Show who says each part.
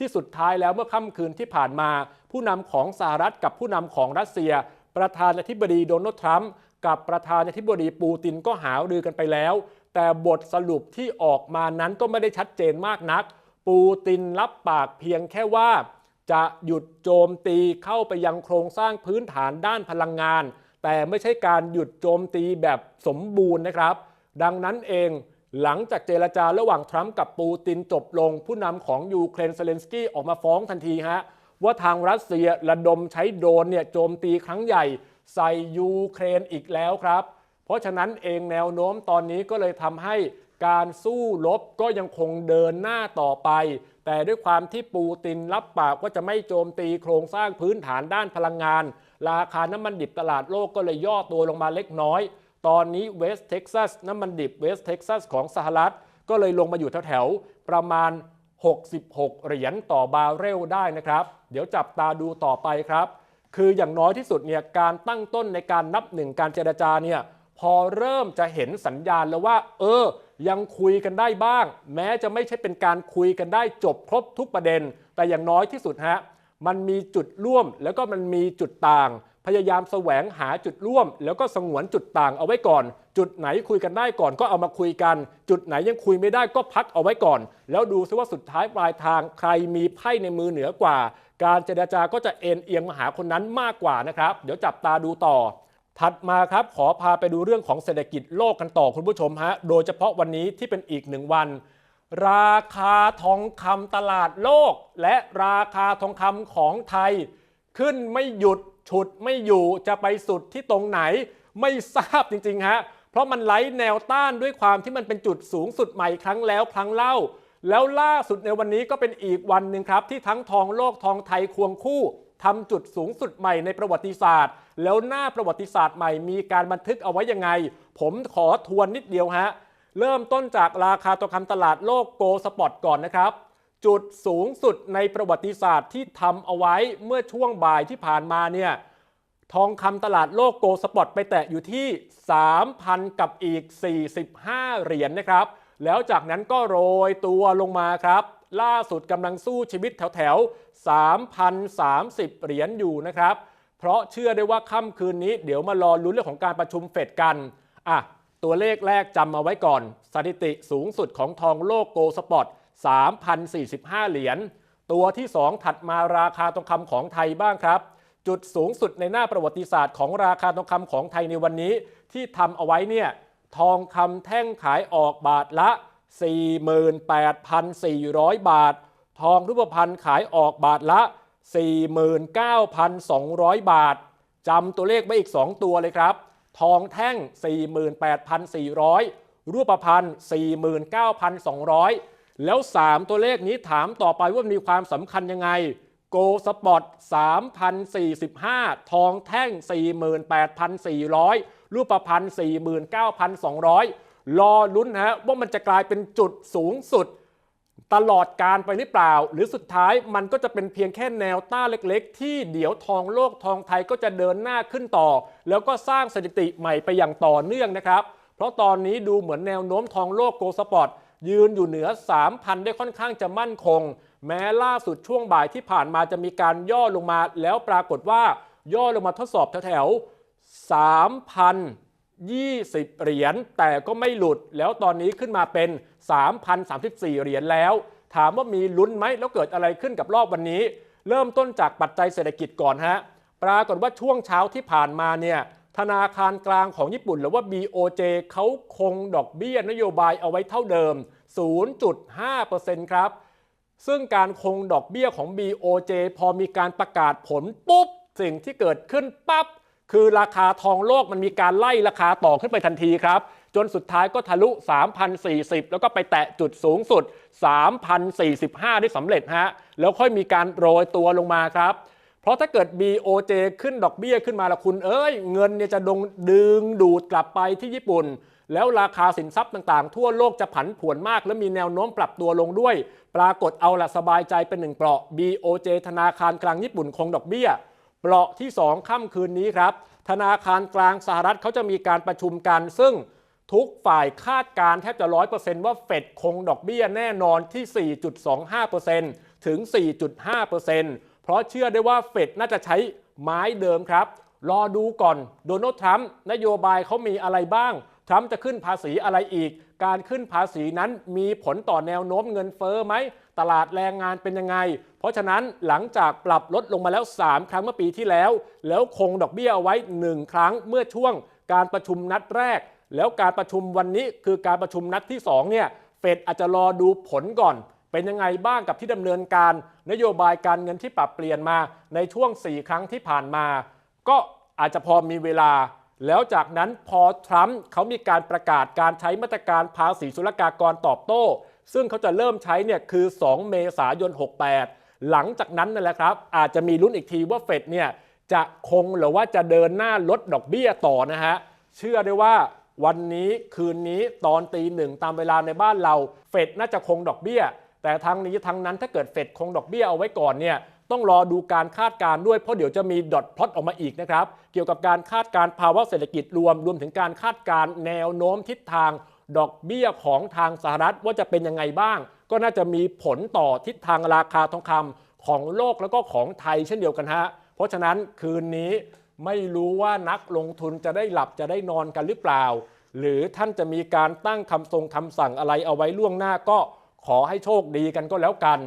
Speaker 1: ที่สุดท้ายแล้วเมื่อค่ำคืนที่ผ่านมา ผู้นำของสหรัฐกับผู้นำของรัสเซีย ประธานาธิบดีโดนัลด์ทรัมป์กับประธานาธิบดีปูตินก็หารือกันไปแล้ว แต่บทสรุปที่ออกมานั้นก็ไม่ได้ชัดเจนมากนัก ปูตินรับปากเพียงแค่ว่า จะหยุดโจมตีเข้าไปยังโครงสร้างพื้นฐานด้านพลังงาน แต่ไม่ใช่การหยุดโจมตีแบบสมบูรณ์นะครับ ดังนั้นเอง หลังจากเจรจาระหว่างทรัมป์กับปูตินจบลง ผู้นำของยูเครนเซเลนสกี้ออกมาฟ้องทันทีฮะว่าทางรัสเซียระดมใช้โดรนเนี่ยโจมตีครั้งใหญ่ใส่ยูเครนอีกแล้วครับ เพราะฉะนั้นเองแนวโน้มตอนนี้ก็เลยทำให้การสู้รบก็ยังคงเดินหน้าต่อไป แต่ด้วยความที่ปูตินรับปากว่าจะไม่โจมตีโครงสร้างพื้นฐานด้านพลังงาน ราคาน้ำมันดิบตลาดโลกก็เลยย่อตัวลงมาเล็กน้อย ตอนนี้เวสเท็กซัสน้ำมันดิบเวสเท็กซัสของสหรัฐ ก็เลยลงมาอยู่แถวๆประมาณ 66 เหรียญต่อบาร์เรลได้นะครับ เดี๋ยวจับตาดูต่อไปครับ คืออย่างน้อยที่สุดเนี่ยการตั้งต้นในการนับหนึ่งการเจรจาเนี่ยพอเริ่มจะเห็นสัญญาณแล้วว่า เออ ยังคุยกันได้บ้าง แม้จะไม่ใช่เป็นการคุยกันได้จบครบทุกประเด็น แต่อย่างน้อยที่สุดฮะมันมีจุดร่วมแล้วก็มันมีจุดต่าง พยายามแสวงหาจุดร่วม แล้วก็สงวนจุดต่างเอาไว้ก่อน จุดไหนคุยกันได้ก่อนก็เอามาคุยกัน จุดไหนยังคุยไม่ได้ก็พักเอาไว้ก่อน แล้วดูซิว่าสุดท้ายปลายทางใครมีไพ่ในมือเหนือกว่า การเจรจาก็จะเอ็นเอียงมาหาคนนั้นมากกว่านะครับ เดี๋ยวจับตาดูต่อถัดมาครับขอพาไปดูเรื่องของเศรษฐกิจโลกกันต่อคุณผู้ชมฮะโดยเฉพาะวันนี้ที่เป็นอีกหนึ่งวัน ราคาทองคำตลาดโลก และราคาทองคำของไทย ขึ้นไม่หยุด ฉุดไม่อยู่จะไปสุดที่ตรงไหน ไม่ทราบจริงๆฮะเพราะมันไล่แนวต้านด้วยความที่มันเป็นจุดสูงสุดใหม่ครั้งแล้วครั้งเล่า แล้วล่าสุดในวันนี้ก็เป็นอีกวันหนึ่งครับ ที่ทั้งทองโลกทองไทยควงคู่ทำจุดสูงสุดใหม่ในประวัติศาสตร์ แล้วหน้าประวัติศาสตร์ใหม่มีการบันทึกเอาไว้ยังไง ผมขอทวนนิดเดียวฮะเริ่มต้นจากราคาทองคำตลาดโลกโกลสปอตก่อนนะครับ จุดสูงสุดในประวัติศาสตร์ที่ทำเอาไว้เมื่อช่วงบ่ายที่ผ่านมาเนี่ยทองคำตลาดโลกโกลสปอตไปแตะอยู่ที่ 3,000 กับอีก 45 เหรียญนนะครับ แล้วจากนั้นก็โรยตัวลงมาครับ ล่าสุดกำลังสู้ชีวิตแถวแถว3,030 เหรียญอยู่นะครับ เพราะเชื่อได้ว่าค่ำคืนนี้เดี๋ยวมารอลุ้นเรื่องของการประชุมเฟดกัน อะ ตัวเลขแรกจำมาไว้ก่อน สถิติสูงสุดของทองโลกโกลสปอต 3,045 เหรียญ ตัวที่ 2 ถัดมาราคาทองคำของไทยบ้างครับ จุดสูงสุดในหน้าประวัติศาสตร์ของราคาทองคำของไทยในวันนี้ ที่ทำเอาไว้เนี่ยทองคำแท่งขายออกบาทละ 48,400 บาท ทองรูปพรรณขายออกบาทละ 49,200 บาทจำตัวเลขไว้อีก 2 ตัวเลยครับ ทองแท่ง 48,400 รูปพรรณ49,200 แล้ว 3 ตัวเลขนี้ถามต่อไปว่ามีความสำคัญยังไง โกลสปอต3,045 ทองแท่ง 48,400 รูปพรรณ49,200 รอลุ้นฮะว่ามันจะกลายเป็นจุดสูงสุด ตลอดการไปหรือเปล่า หรือสุดท้ายมันก็จะเป็นเพียงแค่แนวต้าเล็กๆ ที่เดี๋ยวทองโลกทองไทยก็จะเดินหน้าขึ้นต่อ แล้วก็สร้างสถิติใหม่ไปอย่างต่อเนื่องนะครับ เพราะตอนนี้ดูเหมือนแนวโน้มทองโลกโกลสปอร์ต ยืนอยู่เหนือ 3,000 ได้ค่อนข้างจะมั่นคง แม้ล่าสุดช่วงบ่ายที่ผ่านมาจะมีการย่อลงมา แล้วปรากฏว่าย่อลงมาทดสอบแถวๆ3,020 เหรียญแต่ก็ไม่หลุดแล้วตอนนี้ขึ้นมาเป็น 3,034 เหรียญแล้ว ถามว่ามีลุ้นไหมแล้วเกิดอะไรขึ้นกับรอบวันนี้ เริ่มต้นจากปัจจัยเศรษฐกิจก่อนฮะปรากฏว่าช่วงเช้าที่ผ่านมาเนี่ย ธนาคารกลางของญี่ปุ่น หรือว่า BOJ เขาคงดอกเบี้ยนโยบายเอาไว้เท่าเดิม 0.5%ครับ ซึ่งการคงดอกเบี้ยของ BOJ พอมีการประกาศผลปุ๊บ สิ่งที่เกิดขึ้นปั๊บ คือราคาทองโลกมันมีการไล่ราคาต่อขึ้นไปทันทีครับ จนสุดท้ายก็ทะลุ 3,040 แล้วก็ไปแตะจุดสูงสุด 3,045 ได้สำเร็จฮะ แล้วค่อยมีการโรยตัวลงมาครับ ราะถ้าเกิด BOJ ขึ้นดอกเบี้ยขึ้นมาละคุณ เอ้ย เงินเนี่ยจะดงดึงดูดกลับไปที่ญี่ปุ่น แล้วราคาสินทรัพย์ต่างๆ ทั่วโลกจะผันผวนมาก และมีแนวโน้มปรับตัวลงด้วย ปรากฏเอาละสบายใจเป็นหนึ่งเปราะ BOJ ธนาคารกลางญี่ปุ่นคงดอกเบี้ย เปราะที่ 2 ค่ำคืนนี้ครับ ธนาคารกลางสหรัฐเขาจะมีการประชุมกันซึ่งทุกฝ่ายคาดการณ์แทบจะร้อยเปอร์เซนต์ว่าเฟดคงดอกเบี้ยแน่นอนที่ 4.25%ถึง 4.5% เพราะเชื่อได้ว่าเฟดน่าจะใช้ไม้เดิมครับ รอดูก่อนโดนัลด์ทรัมป์นโยบายเขามีอะไรบ้างทรัมป์จะขึ้นภาษีอะไรอีก การขึ้นภาษีนั้นมีผลต่อแนวโน้มเงินเฟอ้อไหม ตลาดแรงงานเป็นยังไง เพราะฉะนั้นหลังจากปรับลดลงมาแล้ว 3 ครั้งเมื่อปีที่แล้ว แล้วคงดอกเบี้ยเอาไว้ 1 ครั้งเมื่อช่วงการประชุมนัดแรก แล้วการประชุมวันนี้คือการประชุมนัดที่2เนี่ยเฟดอาจจะรอดูผลก่อน เป็นยังไงบ้างกับที่ดำเนินการนโยบายการเงินที่ปรับเปลี่ยนมาในช่วง 4 ครั้งที่ผ่านมา ก็อาจจะพอมีเวลา แล้วจากนั้นพอทรัมป์เขามีการประกาศการใช้มาตรการภาษีศุลกากรตอบโต้ ซึ่งเขาจะเริ่มใช้เนี่ยคือ 2 เมษายน 68 หลังจากนั้นนั่นแหละครับ อาจจะมีลุ้นอีกทีว่าเฟดเนี่ยจะคงหรือว่าจะเดินหน้าลดดอกเบี้ยต่อนะฮะเชื่อได้ว่าวันนี้คืนนี้ตอนตีหนึ่งตามเวลาในบ้านเรา เฟดน่าจะคงดอกเบี้ย แต่ทางนี้ทางนั้นถ้าเกิดเฟดคงดอกเบี้ยเอาไว้ก่อนเนี่ยต้องรอดูการคาดการณ์ด้วยเพราะเดี๋ยวจะมีดอทพลอตออกมาอีกนะครับ เกี่ยวกับการคาดการณ์ภาวะเศรษฐกิจรวม รวมถึงการคาดการณ์แนวโน้มทิศทางดอกเบี้ยของทางสหรัฐว่าจะเป็นยังไงบ้าง ก็น่าจะมีผลต่อทิศทางราคาทองคำของโลกแล้วก็ของไทยเช่นเดียวกันฮะเพราะฉะนั้นคืนนี้ไม่รู้ว่านักลงทุนจะได้หลับจะได้นอนกันหรือเปล่า หรือท่านจะมีการตั้งคำทรงคำสั่งอะไรเอาไว้ล่วงหน้าก็ ขอให้โชคดีกันก็แล้วกัน